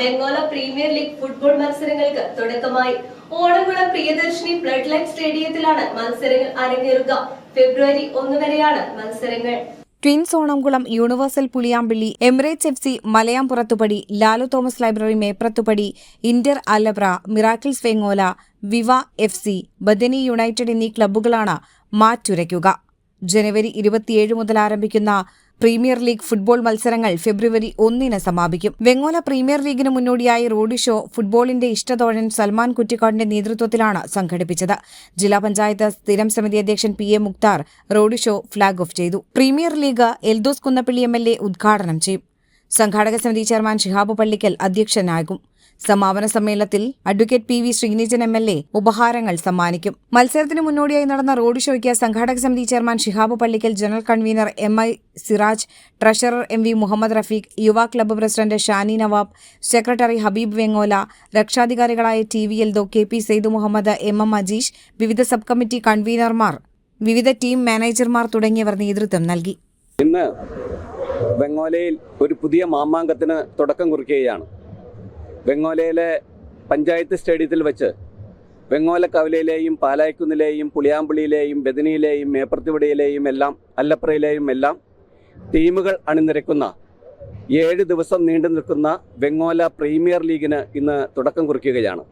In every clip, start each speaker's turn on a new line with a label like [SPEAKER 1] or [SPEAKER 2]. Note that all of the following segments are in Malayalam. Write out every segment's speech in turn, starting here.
[SPEAKER 1] വെങ്ങോല പ്രീമിയർ ലീഗ് ഫുട്ബോൾ മത്സരങ്ങൾക്ക് തുടക്കമായി. ഓണംകുളം പ്രിയദർശിനി ബ്ലഡ് ലൈൻ സ്റ്റേഡിയത്തിലാണ് മത്സരങ്ങൾ അരങ്ങേറുക. ഫെബ്രുവരി ഒന്ന് വരെയാണ് മത്സരങ്ങൾ.
[SPEAKER 2] Twins Onamkulam universal Puliyampilly Emirates F C Malayampurathupady Lalu Thomas library Meprathupady inter അലബ്ര miracles Vengola Viva F C Bethany United എന്നീ ക്ലബ്ബുകളാണ് മാറ്റുരയ്ക്കുക. ജനുവരി ഇരുപത്തിയേഴ് മുതൽ ആരംഭിക്കുന്ന പ്രീമിയർ ലീഗ് ഫുട്ബോൾ മത്സരങ്ങൾ ഫെബ്രുവരി ഒന്നിന് സമാപിക്കും. വെങ്ങോല പ്രീമിയർ ലീഗിന് മുന്നോടിയായി റോഡ് ഷോ ഫുട്ബോളിന്റെ ഇഷ്ടതോഴൻ സൽമാൻ കുറ്റിക്കാടിന്റെ നേതൃത്വത്തിലാണ് സംഘടിപ്പിച്ചത്. ജില്ലാ പഞ്ചായത്ത് സ്ഥിരം സമിതി അധ്യക്ഷൻ P A Mukthar road show flag off ചെയ്തു. Premier league Eldhose Kunnappilly M L A ഉദ്ഘാടനം ചെയ്യും. സംഘാടക സമിതി ചെയർമാൻ ഷിഹാബ് പള്ളിക്കൽ അധ്യക്ഷനാകും സമാപന സമ്മേളനത്തിൽ advocate P V Sreenijan M L A ഉപഹാരങ്ങൾ സമ്മാനിക്കും. മത്സരത്തിന് മുന്നോടിയായി നടന്ന റോഡ് ഷോയ്ക്ക് സംഘാടക സമിതി chairman Shihab Pallikkal general convener M I Siraj treasurer M V Muhammad Rafeeq Yuva club president Shani Nawab secretary Habeeb Vengola രക്ഷാധികാരികളായ T V Eldho K P Saidu Muhammad M M Ajeesh വിവിധ സബ് കമ്മിറ്റി കൺവീനർമാർ വിവിധ ടീം മാനേജർമാർ തുടങ്ങിയവർ നേതൃത്വം നൽകി.
[SPEAKER 3] ഇന്ന് വെങ്ങോലയിൽ ഒരു പുതിയ മാമാങ്കത്തിന് തുടക്കം കുറിക്കുകയാണ്. വെങ്ങോലയിലെ പഞ്ചായത്ത് സ്റ്റേഡിയത്തിൽ വെച്ച് വെങ്ങോല കവലയിലെയും പാലായ്ക്കുന്നിലെയും പുളിയാമ്പുളിയിലെയും ബദനിയിലെയും മേപ്പർത്തിവിടയിലെയും എല്ലാം അല്ലപ്രയിലെയും എല്ലാം ടീമുകൾ അണിനിരക്കുന്ന ഏഴ് ദിവസം നീണ്ടു നിൽക്കുന്ന വെങ്ങോല പ്രീമിയർ ലീഗിന് ഇന്ന് തുടക്കം കുറിക്കുകയാണ്.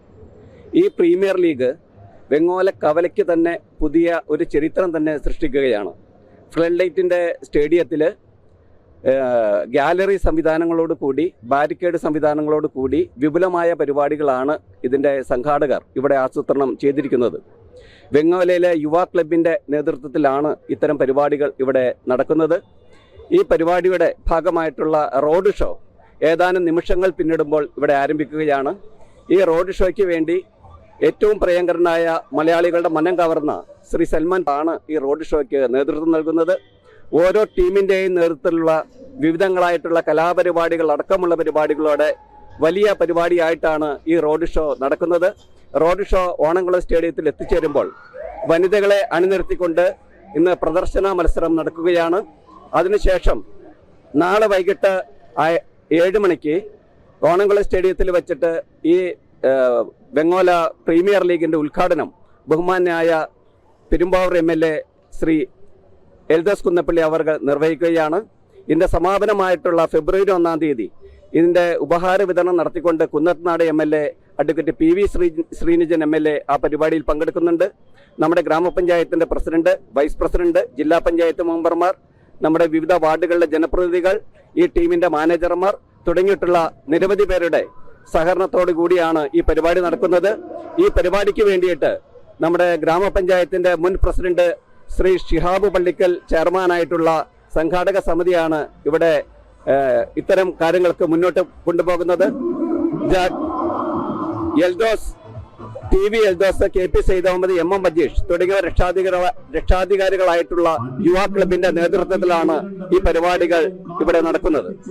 [SPEAKER 3] ഈ പ്രീമിയർ ലീഗ് വെങ്ങോല കവലയ്ക്ക് തന്നെ പുതിയ ഒരു ചരിത്രം തന്നെ സൃഷ്ടിക്കുകയാണ്. ഫ്ലഡ് ലൈറ്റിന്റെ സ്റ്റേഡിയത്തിൽ ഗാലറി സംവിധാനങ്ങളോട് കൂടി ബാരിക്കേഡ് സംവിധാനങ്ങളോട് കൂടി വിപുലമായ പരിപാടികളാണ് ഇതിന്റെ സംഘാടകർ ഇവിടെ ആസൂത്രണം ചെയ്തിരിക്കുന്നത്. വെങ്ങോലയിലെ യുവ ക്ലബിന്റെ നേതൃത്വത്തിലാണ് ഇത്തരം പരിപാടികൾ ഇവിടെ നടക്കുന്നത്. ഈ പരിപാടിയുടെ ഭാഗമായിട്ടുള്ള റോഡ് ഷോ ഏതാനും നിമിഷങ്ങൾ പിന്നിടുമ്പോൾ ഇവിടെ ആരംഭിക്കുകയാണ്. ഈ റോഡ് ഷോയ്ക്ക് വേണ്ടി ഏറ്റവും പ്രിയങ്കരനായ മലയാളികളുടെ മനം കവർന്ന ശ്രീ സൽമാൻ ആണ് ഈ റോഡ് ഷോയ്ക്ക് നേതൃത്വം നൽകുന്നത്. ഓരോ ടീമിന്റെയും നേതൃത്വത്തിലുള്ള വിവിധങ്ങളായിട്ടുള്ള കലാപരിപാടികൾ അടക്കമുള്ള പരിപാടികളോടെ വലിയ പരിപാടിയായിട്ടാണ് ഈ റോഡ് ഷോ നടക്കുന്നത്. റോഡ് ഷോ ഓണംകുളം സ്റ്റേഡിയത്തിൽ എത്തിച്ചേരുമ്പോൾ വനിതകളെ അണിനിരത്തിക്കൊണ്ട് ഇന്ന് പ്രദർശന മത്സരം നടക്കുകയാണ്. അതിനുശേഷം നാളെ വൈകിട്ട് ഏഴ് മണിക്ക് ഓണംകുളം സ്റ്റേഡിയത്തിൽ വെച്ചിട്ട് ഈ ബംഗോല പ്രീമിയർ ലീഗിന്റെ ഉദ്ഘാടനം ബഹുമാനായ Perumbavoor M L A Shri Eldhose Kunnappilly അവർ നിർവഹിക്കുകയാണ്. ഇതിന്റെ സമാപനമായിട്ടുള്ള ഫെബ്രുവരി ഒന്നാം തീയതി ഇതിന്റെ ഉപഹാര വിതരണം നടത്തിക്കൊണ്ട് Kunnathunad M L A advocate P V Shri Sreenijan M L A ആ പരിപാടിയിൽ പങ്കെടുക്കുന്നുണ്ട്. നമ്മുടെ ഗ്രാമപഞ്ചായത്തിന്റെ പ്രസിഡന്റ് വൈസ് പ്രസിഡന്റ് ജില്ലാ പഞ്ചായത്ത് മെമ്പർമാർ നമ്മുടെ വിവിധ വാർഡുകളിലെ ജനപ്രതിനിധികൾ ഈ ടീമിന്റെ മാനേജർമാർ തുടങ്ങിയിട്ടുള്ള നിരവധി പേരുടെ സഹകരണത്തോടു കൂടിയാണ് ഈ പരിപാടി നടക്കുന്നത്. ഈ പരിപാടിക്ക് വേണ്ടിയിട്ട് നമ്മുടെ ഗ്രാമപഞ്ചായത്തിന്റെ മുൻ പ്രസിഡന്റ് ശ്രീ ഷിഹാബ് പള്ളിക്കൽ ചെയർമാനായിട്ടുള്ള സംഘാടക സമിതിയാണ് ഇവിടെ ഇത്തരം കാര്യങ്ങൾക്ക് മുന്നോട്ട് കൊണ്ടുപോകുന്നത്. Eldhose T V Eldhose K P Sayed Ahammed M M Majeesh തുടങ്ങിയ രക്ഷാധികാര രക്ഷാധികാരികളായിട്ടുള്ള യുവാ ക്ലബിന്റെ നേതൃത്വത്തിലാണ് ഈ പരിപാടികൾ ഇവിടെ നടക്കുന്നത്.